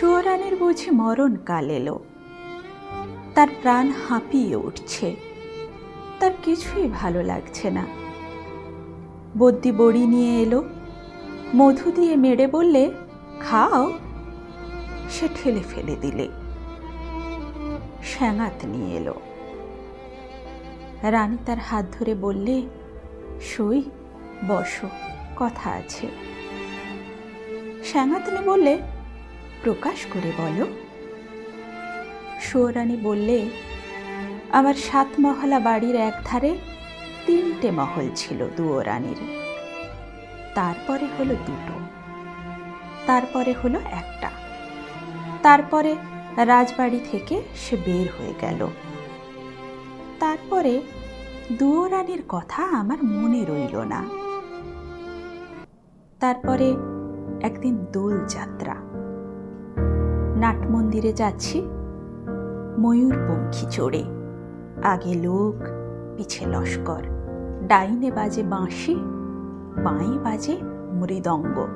সুয়রানের বুঝি মরণ কাল এলো। তার প্রাণ হাঁপিয়ে উঠছে। তার কিছুই ভালো লাগছে না। বদ্যি বড়ি নিয়ে এলো। মধু দিয়ে মেরে বললে, খাও। সে ঠেলে ফেলে দিলে। শ্যাঙাত নিয়ে এলো। রানী তার হাত ধরে বললে সই বসো, কথা আছে। শ্যাঙাতনি বললে প্রকাশ করে বলো। সুয়রানী বললে, আমার সাত মহলা বাড়ির এক ধারে তিনটে মহল ছিল দুয়োরানীর। তারপরে হলো দুটো। তারপরে হলো একটা। তারপরে রাজবাড়ি থেকে সে বের হয়ে গেল। তারপরে দুয়োরানীর কথা আমার মনে রইল না। তারপরে একদিন দোল যাত্রা নাট মন্দিরে যাচ্ছি। ময়ূর পঙ্খী চড়ে। আগে লোক, পিছে লস্কর। ডাইনে বাজে বাঁশি, বাঁয়ে বাজে মৃদঙ্গ।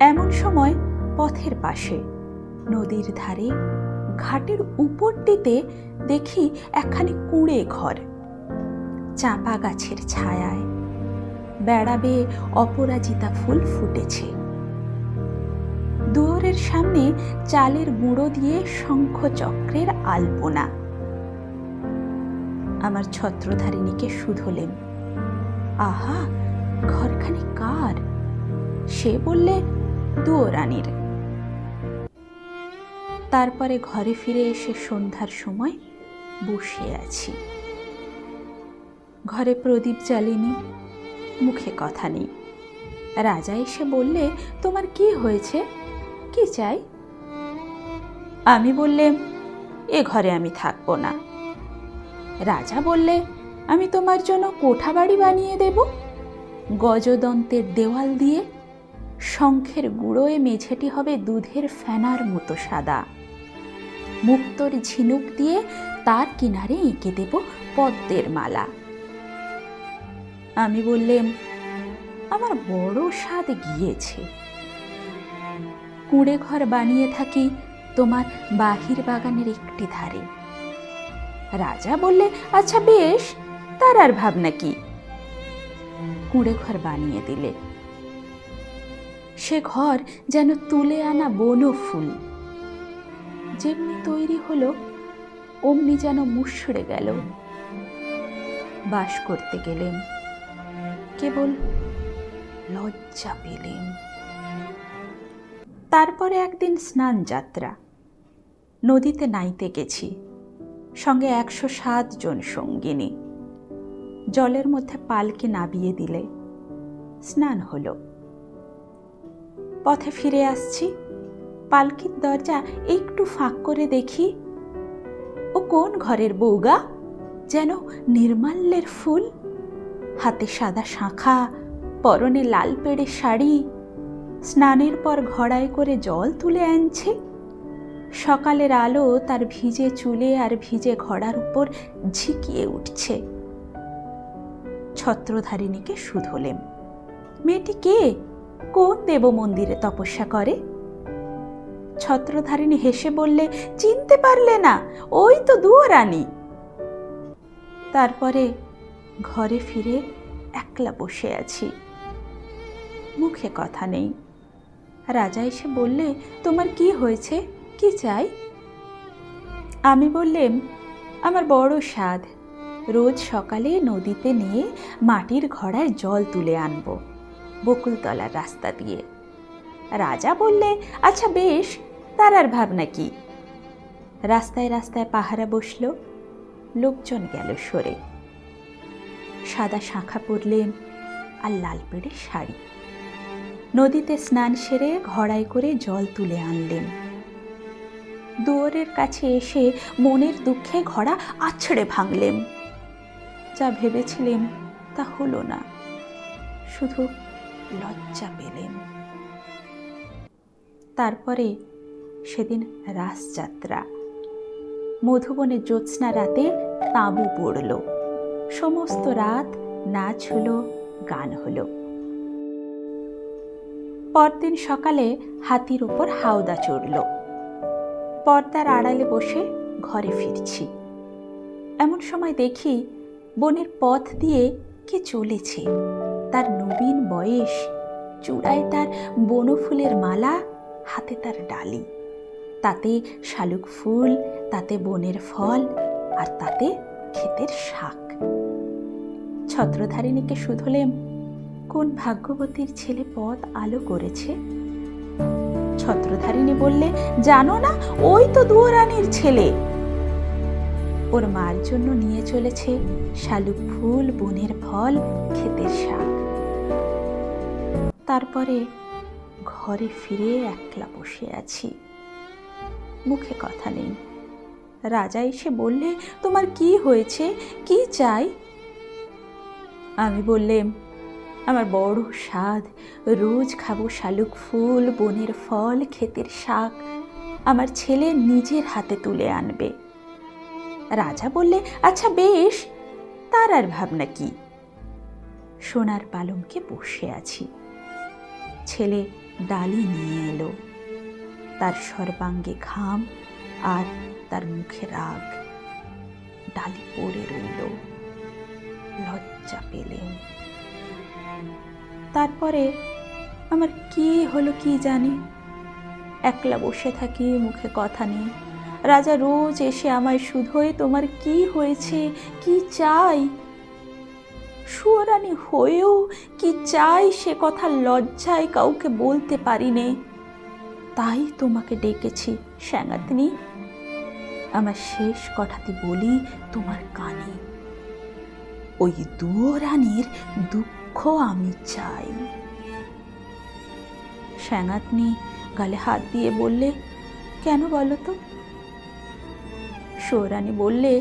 এমন সময় পথের পাশে, নদীর ধারে, ঘাটের উপরটিতে দেখি একখানি কুঁড়ে ঘর। চাঁপা গাছের ছায়ায়। বেড়াবে অপরাজিতা ফুল ফুটেছে। দুয়ারের সামনে চালের গুঁড়ো দিয়ে শঙ্খ চক্রের আলপনা। আমার ছত্রধারিণীকে শুধলেন, আহা, ঘরখানি কার? সে বললে, দুয়োরানীর। তারপরে ঘরে ফিরে এসে সন্ধ্যার সময় বসে আছি। ঘরে প্রদীপ জ্বালিনি, মুখে কথা নেই। রাজা এসে বললে, তোমার কি হয়েছে? কি চাই? আমি বললেম এ ঘরে আমি থাকব না। রাজা বললে, আমি তোমার জন্য কোঠা বাড়ি বানিয়ে দেব। গজদন্তের দেওয়াল দিয়ে শঙ্খের গুঁড়োয় মেঝেটি হবে দুধের ফেনার মতো সাদা। মুক্তর ঝিনুক দিয়ে তার কিনারে এঁকে দেব পদ্মের মালা। আমি বললেম আমার বড় স্বাদ গিয়েছে। কুঁড়ে ঘর বানিয়ে থাকি তোমার বাহির বাগানের একটি ধারে। রাজা বললে আচ্ছা বেশ, তার আর ভাবনা কি? কুঁড়ে ঘর বানিয়ে দিলে। সে ঘর যেন তুলে আনা বন ফুল। যেমনি তৈরি হলো, অমনি যেন মুষড়ে গেল। বাস করতে গেলেন কেবল লজ্জা পেলেন তারপরে একদিন স্নান যাত্রা। নদীতে নাইতে গেছি। সঙ্গে একশো সাত জন সঙ্গিনী। জলের মধ্যে পালকি নাবিয়ে দিলে। স্নান হলো। পথে ফিরে আসছি। পালকির দরজা একটু ফাঁক করে দেখি। ও কোন ঘরের বউগা যেন নির্মাল্যের ফুল। হাতে সাদা শাঁখা, পরনে লাল পেড়ে শাড়ি। স্নানের পর ঘড়ায় করে জল তুলে আনছে। সকালের আলো তার ভিজে চুলে আর ভিজে ঘড়ার উপর ঝিকিয়ে উঠছে। ছত্রধারিণীকে শুধলেম মেয়েটি কে? কোন দেব মন্দিরে তপস্যা করে? ছত্রধারিণী হেসে বললে, চিনতে পারলে না, ওই তো দুয়ারানী। তারপরে, ঘরে ফিরে একলা বসে আছি, মুখে কথা নেই। রাজা এসে বললে, তোমার কি হয়েছে? কি চাই? আমি বললেম, আমার বড় স্বাদ। রোজ সকালে নদীতে নিয়ে মাটির ঘড়ায় জল তুলে আনব বকুলতলার রাস্তা দিয়ে। রাজা বললে আচ্ছা বেশ, তার আর ভাবনা কি? রাস্তায় রাস্তায় পাহারা বসল, লোকজন গেল সরে। সাদা শাঁখা পরলেন আর লাল পেড়ে শাড়ি। নদীতে স্নান সেরে ঘড়াই করে জল তুলে আনলেন। দুয়ারের কাছে এসে মনের দুঃখে ঘড়া আছড়ে ভাঙলেন। যা ভেবেছিলেন তা হলো না, শুধু লজ্জা পেলেন। তারপরে সেদিন রাসযাত্রা। মধুবনে জ্যোৎস্না রাতে তাঁবু পড়ল। সমস্ত রাত নাচ হলো, গান হলো। পরদিন সকালে হাতির ওপর হাওদা চড়ল। পর্দার আড়ালে বসে ঘরে ফিরছি। এমন সময় দেখি বনের পথ দিয়ে কে চলেছে। তার নবীন বয়স, চূড়ায় তার বনফুলের মালা, হাতে তার ডালি। তাতে শালুক ফুল, তাতে বনের ফল, আর তাতে ক্ষেতের শাক। ছত্রধারিণীকে শুধলেম কোন ভাগ্যবতীর ছেলে পথ আলো করেছে? ছত্রধারিণী বললে, জানো না, ওই তো দুয়োরানির ছেলে। ওর মার জন্য নিয়ে চলেছে শালুক ফুল, বনের ফল, ক্ষেতের শাক। তারপরে ঘরে ফিরে একলা বসে আছি। মুখে কথা নেই। রাজা এসে বললে, তোমার কি হয়েছে? কি চাই? আমি বললেম আমার বড় স্বাদ। রোজ খাব শালুক ফুল, বনের ফল, ক্ষেতের শাক। আমার ছেলে নিজের হাতে তুলে আনবে। রাজা বললে আচ্ছা বেশ, তার আর ভাবনা কি? সোনার পালঙ্কে বসে আছি। ছেলে ডালি নিয়ে এলো। তার সর্বাঙ্গে ঘাম আর তার মুখে রাগ। ডালি পড়ে রইল। লজ্জা পেলেন তারপরে আমার কি হলো কি জানি। একলা বসে থাকি, মুখে কথা নেই। রাজা রোজ এসে আমায় শুধোয় তোমার কি হয়েছে? কি চাই? সুয়ারানি হয়েও কি চাই সে কথা লজ্জায় কাউকে বলতে পারি নে তাই তোমাকে ডেকেছি শ্যাঙাতনি আমার শেষ কথাটি বলি তোমার কানে। ওই দুয়োরানির দুঃখ আমি চাই। শ্যাঙাতনি গালে হাত দিয়ে বললে, কেন বলো তো? সৌরানী বললে,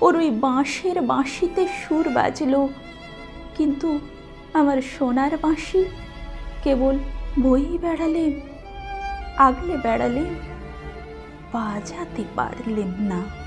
ওর ওই বাঁশের বাঁশিতে সুর বাজলো, কিন্তু আমার সোনার বাঁশি কেবল বই বেড়ালেন আগলে বেড়ালেন বাজাতে পারলেন না।